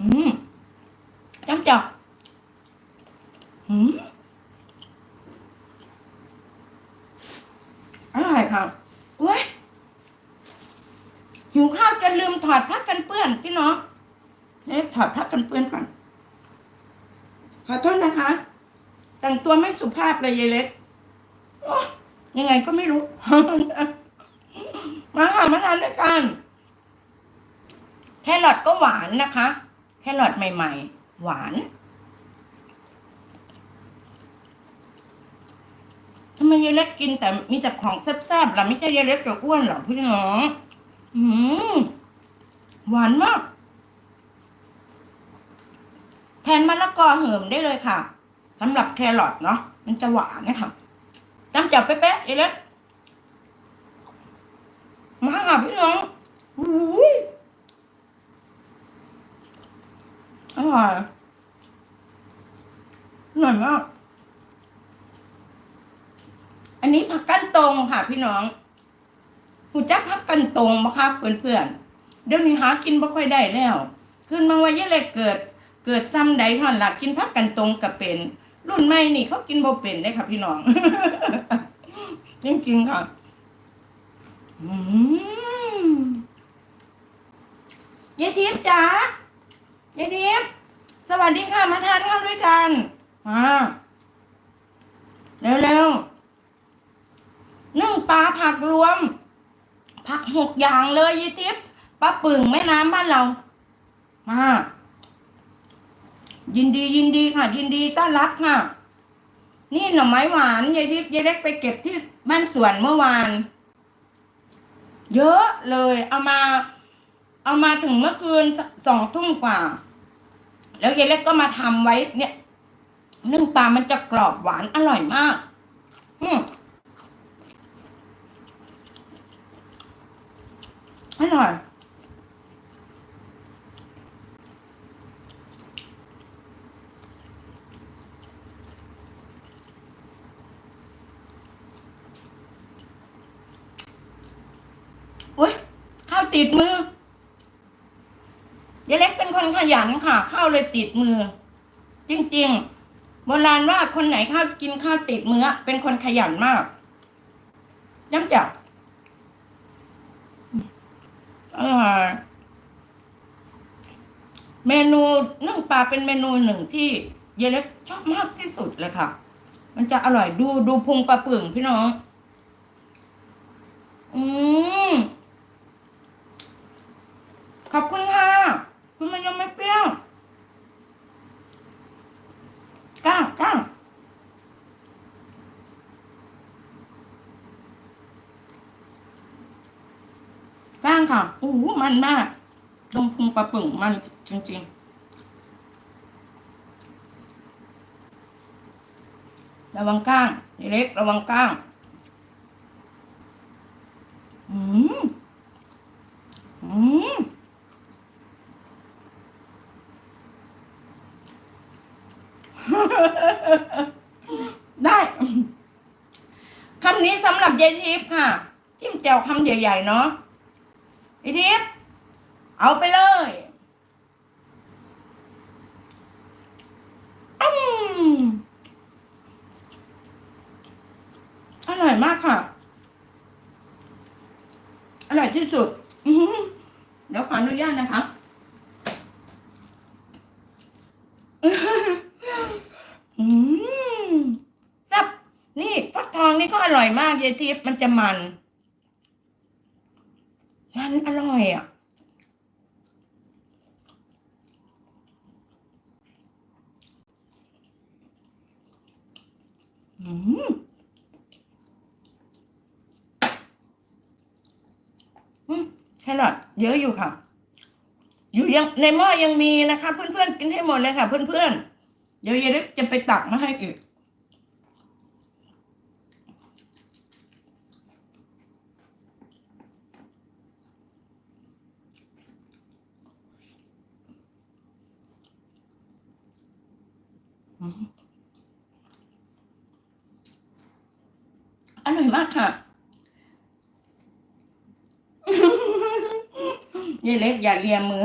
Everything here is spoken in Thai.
อืมจ้ำจับอืมอร่อยค่ะเว้ยหิวข้าวจะลืมถอดผ้ากันเปื้อนพี่น้องเอ๊ะถอดผ้ากันเปื้อนก่อน ขอโทษนะคะ แต่งตัวไม่สุภาพเลยยายเล็กยยังไงก็ไม่รู้ มาค่ะมาทานด้วยกัน แครอทก็หวานนะคะ แครอทใหม่ ๆ หวานทำไมยายเล็กกินแต่มีแต่ของแซ่บๆล่ะไม่ใช่ยายเล็กจะอ้วนหรอพี่น้องอืมหวานมาก แทนมะละกอเหิมได้เลยค่ะสำหรับแครอทเนาะมันจะหวานนะคะจำจับเป๊ะๆยายเล็กมาค่ะพี่น้องอุ้ย อ ร่อยอร่อยมากอันนี้ผักกันตรงค่ะ พี่น้องหูจักผักกันตรงปะคะเพื่อนๆเดี๋ยวนี้หากินบ่ค่อยได้แล้ว ขึ้นมาว่ายี่เลยเกิด เกิดซ้ำใดท่อนหลักกินผักกันตรงกับเป็น รุ่นใหม่นี่เขากินบ่เป็นได้ค่ะ พี่น้องจริงๆค่ะอืมยายทิพย์จ๋ายายทิพย์ วัสดีค่ะมาทานข้าวด้วยกันมาเร็วๆนึ่งปลาผักรวม ผักหกอย่างเลยยายทิพย์ปลาปึ่งแม่น้ำบ้านเรา มา ยินดียินดีค่ะ ยินดีต้อนรับค่ะ นี่หน่อไม้หวานยายทิพย์ยายเล็กไปเก็บที่บ้านสวนเมื่อวาน เยอะเลย เอามา เอามาถึงเมื่อคืนสองทุ่มกว่า แล้วยายเล็กก็มาทำไว้ เนี่ยนึ่งปลามันจะกรอบหวานอร่อยมาก อืมอร่อยอุ้ยข้าวติดมือยายเล็กเป็น คนขยันค่ะ ข้าวเลยติดมือ จริงๆ โบราณว่าคนไหนข้าวกินข้าวติดมือเป็นคนขยันมากย้ำจับอร่อยเมนูนึ่งปลาเป็นเมนูหนึ่งที่ยายเล็กชอบมากที่สุดเลยค่ะ มันจะอร่อยดูดูพุงปลาปึ่งพี่น้อง อืมขอบคุณค่ะ คุณมายมไม่เปรี้ยว ก้าวก้าวก้างค่ะโอ้มันมากตรงพุงปลาปึ่งมันจริง ๆ ระวังก้าง เล็ก ระวังก้าง อืม อืม ได้คำนี้สำหรับยายทิพย์ค่ะ จิ้มแจ่วคำใหญ่ๆเนาะยายทิพย์เอาไปเลยอืมอร่อยมากค่ะ อร่อยที่สุด เดี๋ยวขออนุญาตนะคะ อืมแซ่บนี่ฟักทอง นี่ก็อร่อยมากยายทิพย์มันจะมัน มันอร่อยอะอืมอืมแครอทเยอะอยู่ค่ะ อยู่ยังในหม้อยังมีนะคะ เพื่อนๆกินให้หมดเลยค่ะ เพื่อนๆเดี๋ยวยายเล็กจะไปตักมาให้อีก อร่อยมากค่ะยายเล็กอย่าเลียมือ